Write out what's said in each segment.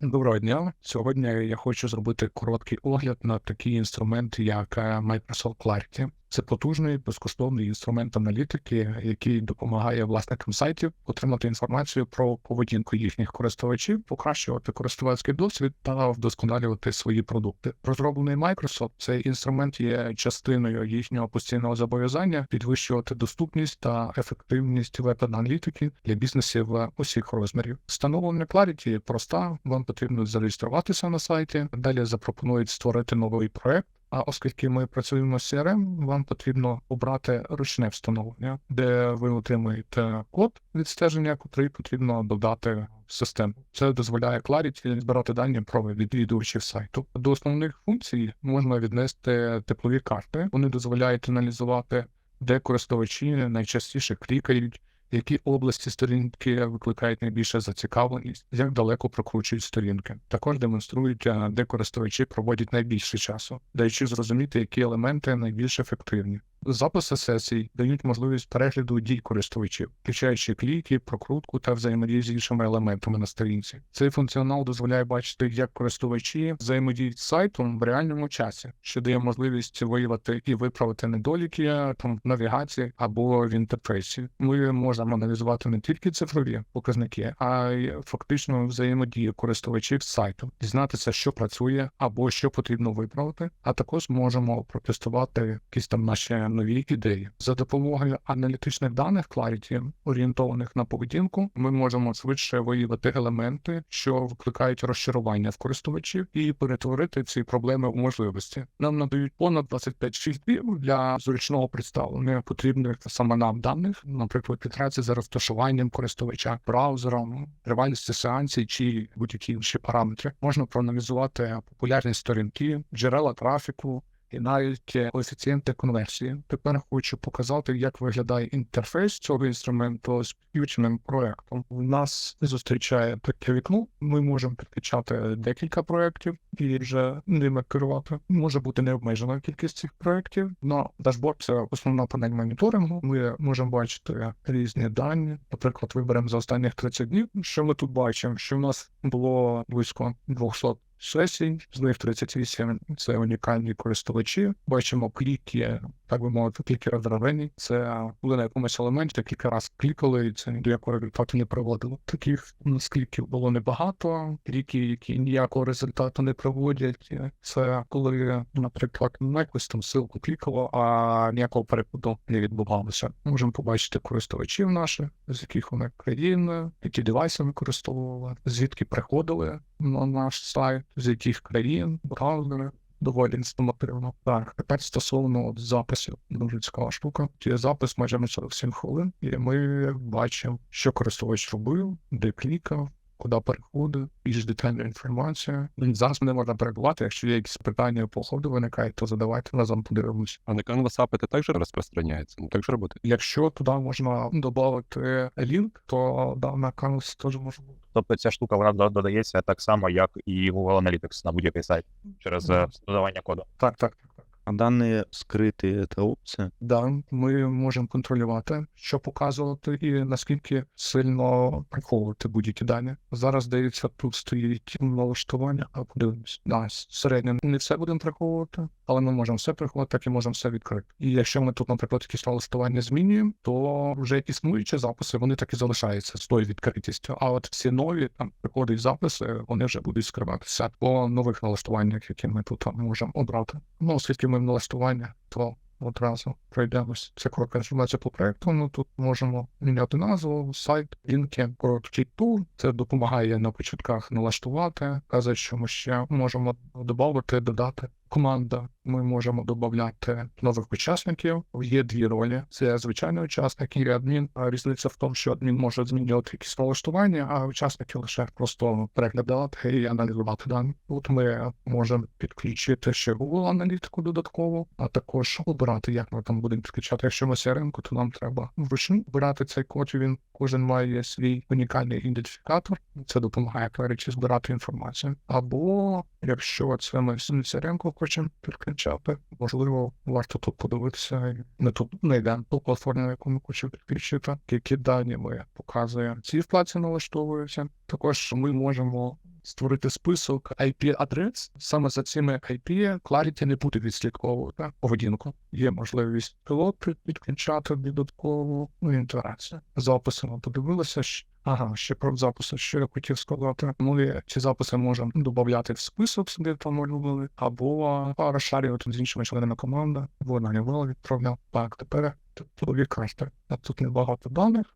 Доброго дня. Сьогодні я хочу зробити короткий огляд на такий інструмент, як е, Microsoft Clarity. Це потужний безкоштовний інструмент аналітики, який допомагає власникам сайтів отримати інформацію про поведінку їхніх користувачів, покращувати користувацький досвід та вдосконалювати свої продукти. Розроблений Microsoft, цей інструмент є частиною їхнього постійного зобов'язання підвищувати доступність та ефективність веб-аналітики для бізнесів усіх розмірів. Встановлення Clarity проста. Вам потрібно зареєструватися на сайті. Далі запропонують створити новий проект. А оскільки ми працюємо з CRM, вам потрібно обрати ручне встановлення, де ви отримуєте код відстеження, який потрібно додати в систему. Це дозволяє Clarity збирати дані про відвідувачів сайту. До основних функцій можна віднести теплові карти. Вони дозволяють аналізувати, де користувачі найчастіше клікають, які області сторінки викликають найбільше зацікавленість, як далеко прокручують сторінки. Також демонструють, де користувачі проводять найбільше часу, даючи зрозуміти, які елементи найбільш ефективні. Записи сесій дають можливість перегляду дій користувачів, включаючи кліки, прокрутку та взаємодію з іншими елементами на сторінці. Цей функціонал дозволяє бачити, як користувачі взаємодіють з сайтом в реальному часі, що дає можливість виявити і виправити недоліки там в навігації або в інтерфейсі. Ми можемо аналізувати не тільки цифрові показники, а й фактично взаємодію користувачів з сайтом, дізнатися, що працює або що потрібно виправити. А також можемо протестувати якісь там наші нові ідеї за допомогою аналітичних даних Clarity, орієнтованих на поведінку. Ми можемо швидше виявити елементи, що викликають розчарування в користувачів, і перетворити ці проблеми в можливості. Нам надають понад 25 шрифтів для зручного представлення потрібних саме нам даних, наприклад, підтрація за розташуванням користувача, браузером, тривалістю сеансів чи будь-які інші параметри. Можна проаналізувати популярні сторінки, джерела трафіку і навіть коефіцієнти конверсії. Тепер хочу показати, як виглядає інтерфейс цього інструменту з підключеним проектом. У нас зустрічає таке вікно. Ми можемо підключати декілька проєктів і вже ними керувати. Може бути необмежена кількість цих проєктів. На дашборд це основна панель моніторингу. Ми можемо бачити різні дані. Наприклад, виберемо за останніх 30 днів. Що ми тут бачимо? Що в нас було близько 200 сесій, з них 38 – це унікальні користувачі. Бачимо кліки, так би мовити, кліки розробені. Це коли на якомусь елементі кілька разів клікали, і це до якого результату не приводило. Таких у нас кліків було небагато. Кліки, які ніякого результату не приводять. Це коли, наприклад, на якусь там ссылку клікало, а ніякого переходу не відбувалося. Можемо побачити користувачів наших, з яких вони країн, які девайси використовували, звідки приходили на наш сайт, з яких країн, браузери. Доволі інформативно. Так, тепер стосовно от записів, дуже цікава штука. Є запис майже на 47 хвилин, і ми бачимо, що користувач робив, де клікав, куди переходив, більш детальна інформація. І Зараз мене можна перебувати. Якщо є якісь питання по ходу виникають, то задавайте разом подивимось. А на Canvas запити також розпространяється. Ну так же робити. Якщо туди можна додати лінк, то да, на Canvas теж може бути. Тобто ця штука вона додається так само, як і Google Analytics на будь-який сайт через е, додавання коду. Так, так. А данные скрытые это опция? Да, ми можемо контролювати, що показувати, і наскільки сильно приховувати будь-які дані. Зараз здається, тут стоїть налаштування, а подивимось. Да, середньо не все будемо приховувати, але ми можемо все приховати, так і можемо все відкрити. І якщо ми тут, наприклад, якісь налаштування змінюємо, то вже існуючі записи вони так і залишаються з тою відкритістю. А от всі нові там приходять записи, вони вже будуть скриватися по нових налаштуваннях, які ми тут можемо обрати. Ну, оскільки ми в налаштування, то одразу пройдемось. Це коротка інформація по проекту. Ну тут можемо міняти назву, сайт, лінки, короткий тур. Це допомагає на початках налаштувати. Каже, що ми ще можемо додати, додати. Команда, ми можемо додати нових учасників. Є дві ролі: це звичайний учасник і адмін. Різниця в тому, що адмін може змінювати якісь налаштування, а учасники лише просто переглядати і аналізувати дані. Тут ми можемо підключити ще Google аналітику додатково, а також обирати, як ми там будемо підключати. Якщо ми CRM, то нам треба вручну обирати цей код. Він кожен має свій унікальний ідентифікатор. Це допомагає клеричі збирати інформацію. Або якщо це ми з CRM хочемо підключати, можливо, варто тут подивитися. Не тут не йдемо платформу, на яку ми хочемо підключити, які дані ми показуємо. Ці вкладці налаштовуються. Також ми можемо створити список IP-адрес. Саме за цими IP Clarity не буде відслідковувати поведінку. Є можливість пілот підключати додаткову інтерацію. Записи ми подивилися. Ага, ще про записи, що я хотів сказати. Ми ці записи можемо додати в список собі там робили, або розшарювати з іншими членами команди. Вона не вела відправляв. Так, тепер типові карти. А Тут небагато даних.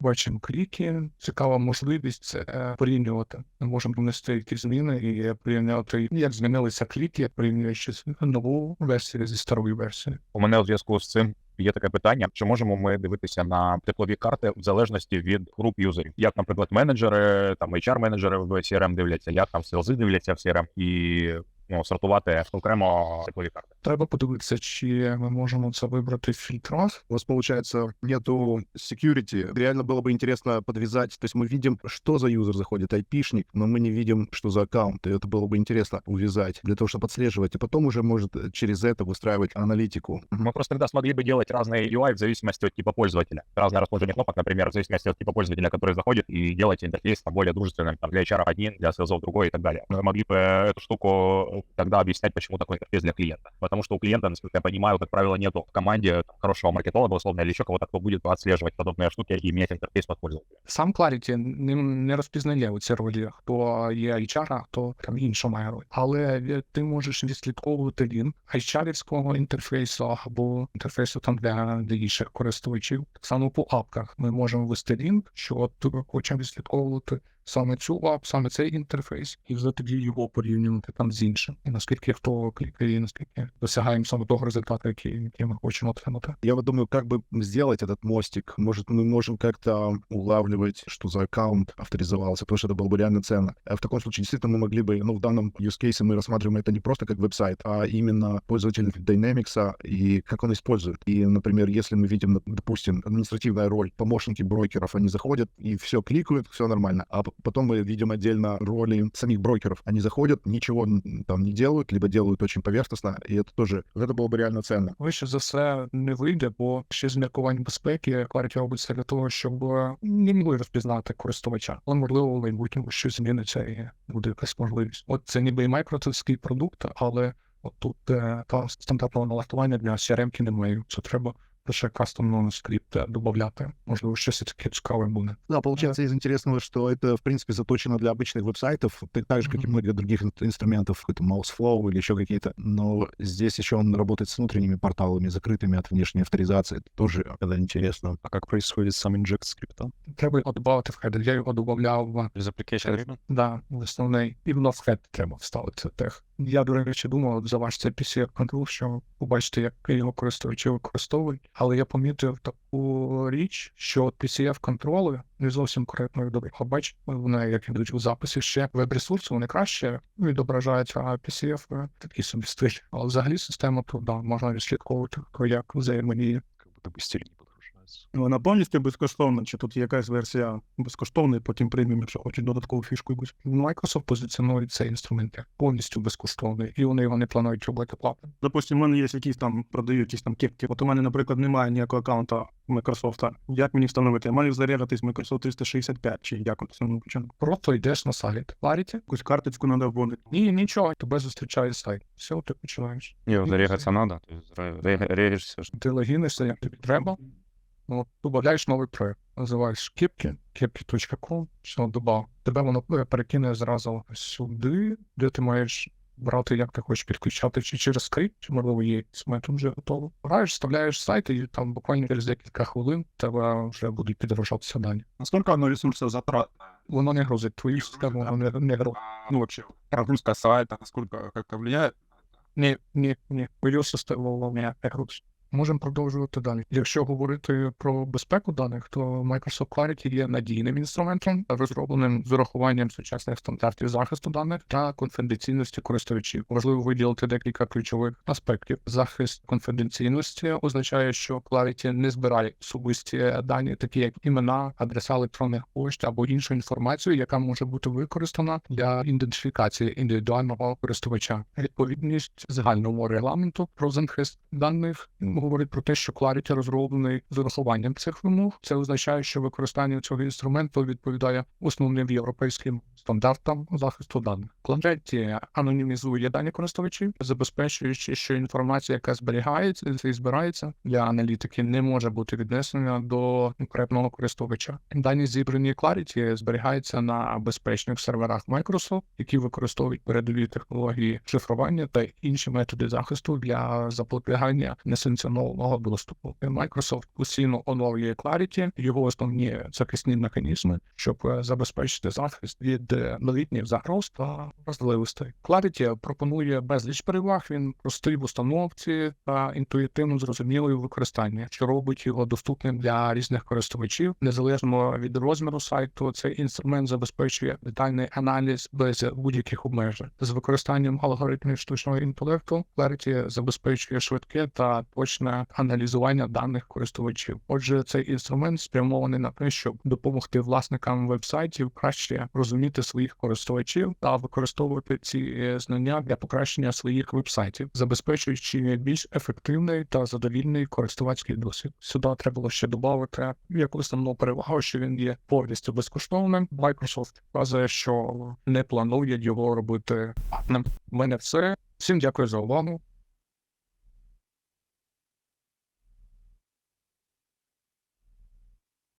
Бачимо кліки. Цікава можливість це порівнювати. Ми можемо внести якісь зміни і порівняти, як змінилися кліки, порівнюючи нову версію зі старою версією. У мене у зв'язку з цим є таке питання: чи можемо ми дивитися на теплові карти в залежності від груп юзерів? Як, наприклад, менеджери, там HR-менеджери в CRM дивляться, як там селзи дивляться в CRM і ну, сортувати окремо теплові карти. Треба подивитися, чи ми можемо це вибрати в фільтрах. У вас, получается, нету security. Реально было бы интересно подвязать. То есть мы видим, что за юзер заходит, айпишник, но мы не видим, что за аккаунт. И это было бы интересно увязать для того, чтобы отслеживать. И потом уже, может, через это выстраивать аналитику. Мы просто тогда смогли бы делать разные UI в зависимости от типа пользователя. Разное расположение кнопок, например, в зависимости от типа пользователя, который заходит, и делать интерфейс более дружественным там, для HR один, для селзов другой и так далее. Мы могли бы эту штуку тогда объяснять, почему такой интерфейс для клиента. Потому что у клиента, насколько я понимаю, как правило, нету в команде хорошего маркетолога, условно, или еще кого-то, кто будет отслеживать подобные штуки и иметь интерфейс под пользователя. Сам Clarity не, не розпізнає у ці ролі, хто є HR, хто там інша має роль. Але е, ти можеш відслідковувати лінк HR-івського інтерфейсу або інтерфейсу там для, для інших користувачів. Так само по апках ми можемо ввести лінк, що хочемо відслідковувати саме цю ап, саме цей інтерфейс, і вже тоді його порівнювати там з іншим. І наскільки хто клікає, і наскільки досягаємо саме того результату, який, який ми хочемо отримати. Я вот думаю, как бы сделать этот мостик. Может, мы можем как-то улавливать, что за аккаунт авторизовался, потому что это было бы реально ценно. А В таком случае, действительно, мы могли бы, ну, в данном use case мы рассматриваем это не просто как веб-сайт, а именно пользователь Dynamics и как он использует. И, например, если мы видим, допустим, административная роль, помощники брокеров, они заходят и все кликают, все нормально. А п- потом мы видим отдельно роли самих брокеров. Они заходят, ничего м, там не делают, либо делают очень поверхностно, и это тоже, вот это было бы реально ценно. Вище за все не вийде, бо ще з міркувань безпеки Clarity робиться для того, щоб е, не могли розпізнати користувача. Але можливо в майбутньому щось зміниться і буде якась можливість. От це ніби і майкрософтський продукт, але от тут е, та стандартного налаштування для CRM-ки немає. Це треба лише кастомно скрипт е, додати. Можливо, щось таке цікаве буде. Да, получается из интересного, что это, в принципе, заточено для обычных веб-сайтов, так, же, как и многих других ин- инструментов, какой-то Mouseflow или еще какие-то. Но здесь еще он работает с внутренними порталами, закрытыми от внешней авторизации. Это тоже когда интересно. А как происходит сам инжект скрипта? Треба його додати в хедер. Я його додавав в Без application agreement? Да, в основний і воно в хед треба вставити тех. Я, до речі, думав за ваш цей PCF контрол, що побачите, як його користувачі використовують. Але я помітив таку річ, що PCF контроли не зовсім коректно відображають. Бач, вони як ідуть у записі ще веб-ресурси, вони краще відображають, а PCF такий собі стиль. Але взагалі система тут да, можна відслідковувати, як взаємодіє. Как Вона повністю безкоштовна, чи тут є якась версія безкоштовна, і потім преміум, якщо хочуть додаткову фішку якусь. Microsoft позиціонує цей інструмент як повністю безкоштовний, і вони його не планують робити платним. Допустим, в мене є якісь там продають якісь там кепки. От у мене, наприклад, немає ніякого аккаунта Microsoft. Як мені встановити? Я маю зарегатись Microsoft 365, чи як це починку? Просто йдеш на сайт Clarity, Якусь карточку треба вводити. Ні, нічого, тебе зустрічає сайт. Все, ти починаєш. Не, И зарегаться надо. То есть ре- ре- регишься, Ти логінишся, як тобі треба. Ну, додаєш новий проект. Називаєш кепки, kepki.com, все, додав. Тебе воно перекине зразу сюди, де ти маєш брати, як ти хочеш підключати, чи через скрипт, чи можливо є якийсь метод вже готово. Граєш, вставляєш сайт, і там буквально через декілька хвилин тебе вже будуть підгружатися дані. Насколько оно ресурсов затратно? Воно не грузить твою систему, воно не, не грузить. Ну, вообще, прогрузка сайта, насколько как-то влияет? Ні, ні, ні. Мою систему вона не грузить. Можемо продовжувати далі. Якщо говорити про безпеку даних, то Microsoft Clarity є надійним інструментом, розробленим з урахуванням сучасних стандартів захисту даних та конфіденційності користувачів. Важливо виділити декілька ключових аспектів. Захист конфіденційності означає, що Clarity не збирає особисті дані, такі як імена, адреса електронних пошт або іншу інформацію, яка може бути використана для ідентифікації індивідуального користувача. Відповідність загальному регламенту про захист даних говорить про те, що Clarity розроблений з урахуванням цих вимог. Це означає, що використання цього інструменту відповідає основним європейським стандартам захисту даних. Clarity анонімізує дані користувачів, забезпечуючи, що інформація, яка зберігається і збирається для аналітики, не може бути віднесена до конкретного користувача. Дані зібрані Clarity зберігаються на безпечних серверах Microsoft, які використовують передові технології шифрування та інші методи захисту для запобігання несанкціонованого доступу. Microsoft постійно оновлює Clarity, його основні захисні механізми, щоб е, забезпечити захист від е, новітніх загроз та вразливостей. Clarity пропонує безліч переваг. Він простий в установці та інтуїтивно зрозумілий у використанні, що робить його доступним для різних користувачів, незалежно від розміру сайту. Цей інструмент забезпечує детальний аналіз без будь-яких обмежень з використанням алгоритмів штучного інтелекту. Clarity забезпечує швидке та точне аналізування даних користувачів. Отже, цей інструмент спрямований на те, щоб допомогти власникам вебсайтів краще розуміти своїх користувачів та використовувати ці е, знання для покращення своїх вебсайтів, забезпечуючи більш ефективний та задовільний користувацький досвід. Сюди треба було ще додати як основну перевагу, що він є повністю безкоштовним. Microsoft вказує, що не планує його робити. У мене все. Всім дякую за увагу.